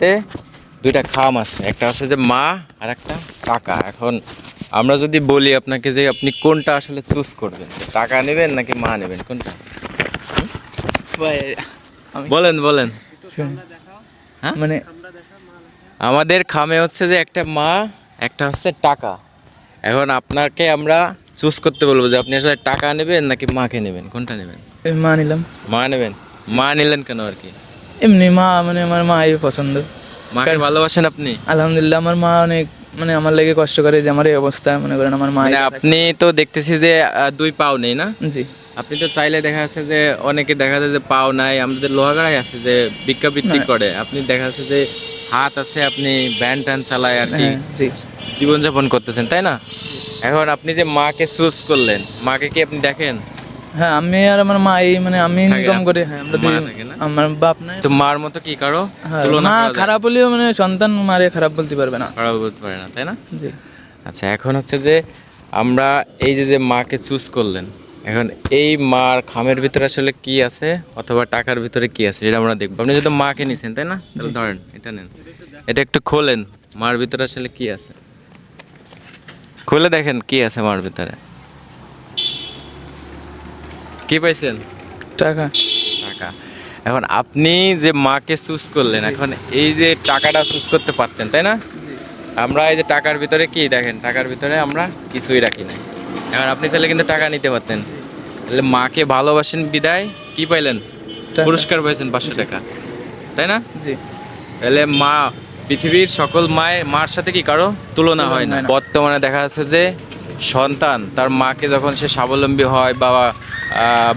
তে দুইটা খাম আছে। একটা আছে যে মা আর একটা টাকা এখন আমরা যদি বলি আপনাকে যে আপনি কোনটা আসলে চুজ করবেন টাকা নেবেন নাকি মা নেবেন কোনটা? বলেন বলেন। হ্যাঁ? মানে আমাদের খামে হচ্ছে যে একটা মা একটা হচ্ছে টাকা। এখন আপনাকে আমরা চুজ করতে বলব যে আপনি আসলে টাকা নেবেন নাকি মাকে নেবেন কোনটা নেবেন? মা নিলাম। মা নেবেন। মা নিলেন কেন আর কি? এমনি মা মানে আমার মাই পছন্দ। মাকে ভালোবাসেন আপনি? আলহামদুলিল্লাহ আমার মা অনেক মানে আমার লেগে কষ্ট করে যে আমার এই অবস্থা মনে করেন আমার মা মানে আপনি তো দেখতেছি যে দুই পাও নেই না? জি। আপনি তো চাইলে দেখা যাচ্ছে যে অনেকে দেখা যায় যে পাও নাই আমাদের লোহাগাড়াই আছে যে ভিক্ষাবৃত্তি। করে। আপনি দেখা যাচ্ছে যে হাত আছে আপনি ভ্যান ট্যান চালায় আর কি হ্যাঁ জীবনযাপন করতেছেন তাই না? এখন আপনি যে মাকে চুজ করলেন মাকে কি আপনি দেখেন? হ্যাঁ আমি আর আমার মা এই মানে আমি ইনকাম করে। হ্যাঁ আমরা বাপ নাই তো মার মতো কি কারও হ্যাঁ, মা খারাপ হলেও মানে সন্তান মারে খারাপ বলতে পারবে না। খারাপ বলতে পারে না তাই না? জি। আচ্ছা এখন হচ্ছে যে আমরা এই যে যে মাকে চুজ করলেন এখন এই মার খামের ভিতরে আসলে কি আছে অথবা টাকার ভিতরে কি আছে সেটা আমরা দেখব। আপনি যদি মাকে নিছেন তাই না? তাহলে ধরেন এটা নেন। এটা একটু খোলেন মার ভিতরে আসলে কি আছে? খুলে দেখেন কি আছে মার ভিতরে। কি পাইছেন? টাকা। টাকা। এখন আপনি যে মাকে চুজ করলেন এখন এই যে টাকাটা চুজ করতে পারতেন তাই না? আমরা এই যে টাকার ভিতরে কি দেখেন টাকার ভিতরে আমরা কিছুই রাখি নাই। এখন আপনি চাইলে কিন্তু টাকা নিতে পারতেন। তাহলে মাকে ভালোবাসেন বিদায় কি পাইলেন? পুরস্কার পাইছেন পাঁচশো টাকা তাই না? জি। তাহলে মা পৃথিবীর সকল মায়ের মার সাথে কি কারও তুলনা হয় না? বর্তমানে দেখা যাচ্ছে যে সন্তান তার মাকে যখন সে স্বাবলম্বী হয় বা আহ,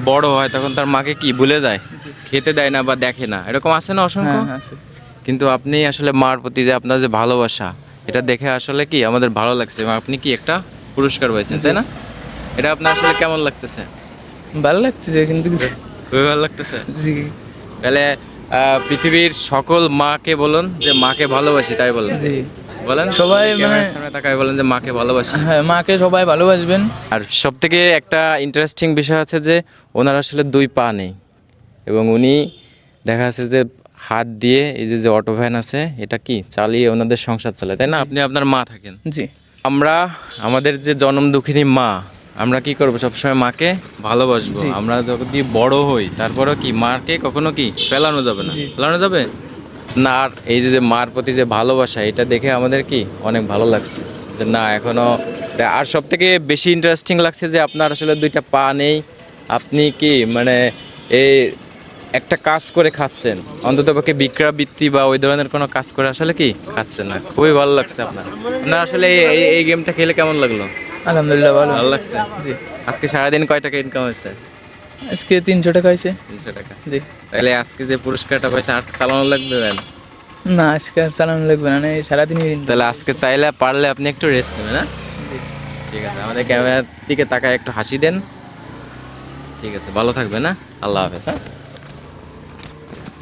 বড় হয় তখন তার মাকে কি ভুলে যায়? খেতে দেয় না বা দেখে না। এরকম আছে না অসংখ্য? হ্যাঁ হ্যাঁ। কিন্তু আপনি আসলে মার প্রতি যে আপনার যে ভালোবাসা এটা দেখে আসলে কি আমাদের ভালো লাগছে এবং আপনি কি একটা পুরস্কার পাইছেন তাই না? এটা আপনার আসলে কেমন লাগতেছে? ভালো লাগতেছে কিন্তু খুবই ভালো লাগতেছে? জি। তাহলে পৃথিবীর সকল মাকে বলুন যে মাকে ভালোবাসি তাই বলেন জি। বলেন। সবাই মানে- সামনে তাকাই বলেন যে মাকে ভালোবাসি। হ্যাঁ মাকে সবাই ভালোবাসবেন। আর সব থেকে একটা ইন্টারেস্টিং বিষয় আছে যে ওনার আসলে দুই পা নেই এবং উনি দেখা যাচ্ছে যে হাত দিয়ে এই যে যে অটো ভ্যান আছে এটা কি? চালিয়ে ওনাদের সংসার চালায় তাই না? আপনি আপনার মা থাকেন। জি। আমরা আমাদের যে জনম দুঃখিনী মা আমরা কি করব? সবসময় মাকে ভালোবাসবো। আমরা যদি বড় হই তারপরেও কি? মাকে কখনো কি? ফেলানো যাবে না। ফেলানো যাবে? না আর এই যে মার প্রতি যে ভালোবাসা এটা দেখে আমাদের কি অনেক ভালো লাগছে? যে না এখনও আর সব থেকে বেশি ইন্টারেস্টিং লাগছে যে আপনার আসলে দুইটা পা নেই আপনি কি মানে এই একটা কাজ করে খাচ্ছেন? অন্তত পক্ষে বিক্রাবৃত্তি বা ওই ধরনের কোনো কাজ করে আসলে কি খাচ্ছেন? না খুবই ভালো লাগছে আপনার। আপনার আসলে এই- এই গেমটা খেলে কেমন লাগল? আলহামদুলিল্লাহ ভালো। ভালো লাগছে? জি। আজকে সারাদিন কয় টাকা ইনকাম হয়েছে? আজকে তিনশো টাকা হয়েছে। তিনশো টাকা। জি। তাহলে আজকে যে পুরস্কারটা পাইছে আর চালানো লাগবে ব্যান না আজকে আর চালানো লাগবে না সারাদিন তাহলে আজকে চাইলে পারলে আপনি একটু রেস্ট নেবেন হ্যাঁ? ঠিক আছে আমাদের ক্যামেরার দিকে তাকায় একটু হাসি দেন। ঠিক আছে ভালো থাকবে না আল্লাহ হাফেজ হ্যাঁ?